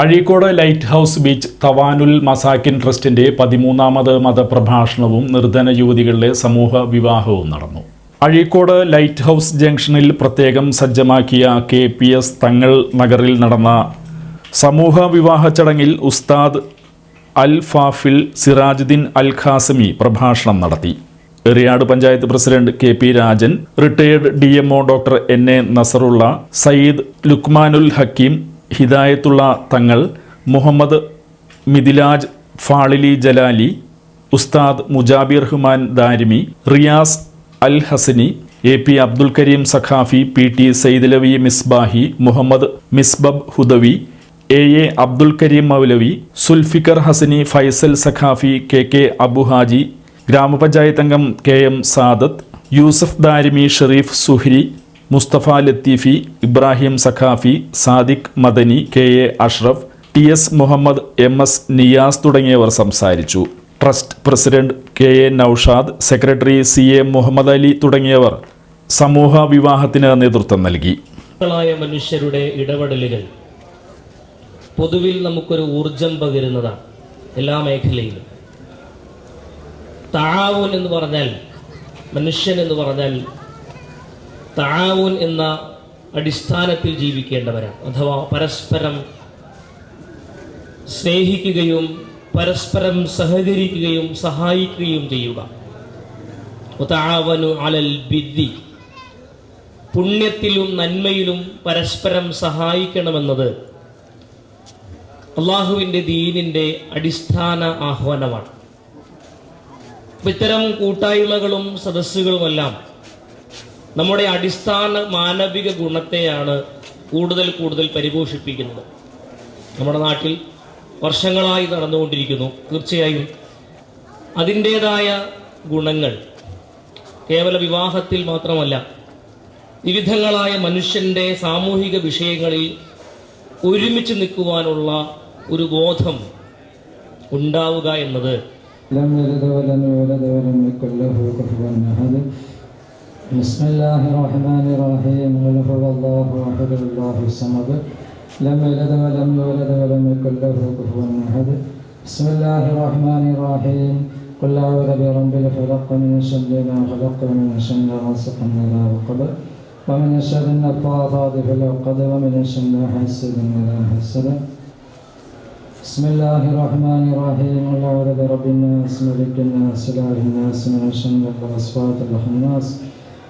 Azhikode light house beach Thavanul Masakin ട്രസ്റ്റിന്റെ പതിമൂന്നാമത് മതപ്രഭാഷണവും നിർധന യുവതികളുടെ സമൂഹ വിവാഹവും നടന്നു. അഴീക്കോട് ലൈറ്റ് ഹൗസ് ജംഗ്ഷനിൽ പ്രത്യേകം സജ്ജമാക്കിയ കെ പി എസ് തങ്ങൾ നഗറിൽ നടന്ന സമൂഹ വിവാഹ ചടങ്ങിൽ ഉസ്താദ് അൽ ഫാഫിൽ സിറാജുദ്ദീൻ അൽ ഖാസമി പ്രഭാഷണം നടത്തി. Eriyad panchayat president K P Rajan retired D MO doctor N A Nasarulla Sayyid Lukmanul Hakeem Hidayathulla Thangal Muhammad Mithilaj Fazili Jalali Ustad Mujabir Human Darimi Riyas Al Hasani A P Abdul Kareem Saqafi P T Saidalavi Misbahi Muhammad Misbab Hudavi A A Abdul Kareem Moulavi Sulfikar Hasani Faisal Saqafi K K Abuhaji ഗ്രാമപഞ്ചായത്ത് അംഗം K M Sadath Yusuf Darimi Shareef Suhari Mustafa Latheefi Ibrahim Saqafi Sadiq Madani K A Ashraf T S Muhammad M S Niyas തുടങ്ങിയവർ സംസാരിച്ചു. Trust president K A Naushad secretary C A Muhammad Ali തുടങ്ങിയവർ സമൂഹ വിവാഹത്തിന് നേതൃത്വം നൽകി. മനുഷ്യരുടെ ഇടപെടലുകൾ പൊതുവിൽ നമുക്കൊരു ഊർജം പകരുന്നതാണ് എല്ലാ മേഖലയിലും. താവൂൻ എന്ന് പറഞ്ഞാൽ മനുഷ്യൻ എന്ന് പറഞ്ഞാൽ താവൂൻ എന്ന അടിസ്ഥാനത്തിൽ ജീവിക്കേണ്ടവരാണ്. അഥവാ പരസ്പരം സ്നേഹിക്കുകയും പരസ്പരം സഹകരിക്കുകയും സഹായിക്കുകയും ചെയ്യുക. അലൽ ബിദ്ദി. പുണ്യത്തിലും നന്മയിലും പരസ്പരം സഹായിക്കണമെന്നത് അള്ളാഹുവിന്റെ ദീനിന്റെ അടിസ്ഥാന ആഹ്വാനമാണ്. ഇത്തരം കൂട്ടായ്മകളും സദസ്സുകളുമെല്ലാം നമ്മുടെ അടിസ്ഥാന മാനവിക ഗുണത്തെയാണ് കൂടുതൽ കൂടുതൽ പരിപോഷിപ്പിക്കുന്നത്. നമ്മുടെ നാട്ടിൽ വർഷങ്ങളായി നടന്നുകൊണ്ടിരിക്കുന്നു. തീർച്ചയായും അതിന്റേതായ ഗുണങ്ങൾ കേവല വിവാഹത്തിൽ മാത്രമല്ല വിവിധങ്ങളായ മനുഷ്യന്റെ സാമൂഹിക വിഷയങ്ങളിൽ ഒരുമിച്ച് നിൽക്കുവാനുള്ള ഒരു ബോധം ഉണ്ടാവുക എന്നത് بسم الله الرحمن الرحيم قل الله احد الله الصمد لم يلد ولم يولد ولم يكن له كفوا احد بسم الله الرحمن الرحيم قل اعوذ برب الفلق من شر ما خلق ومن شر غاسق اذا وقب ومن شر النفاثات في العقد ومن شر حاسد اذا حسد بسم الله الرحمن الرحيم قل اعوذ برب الناس ملك الناس اله الناس من شر الوسواس الخناس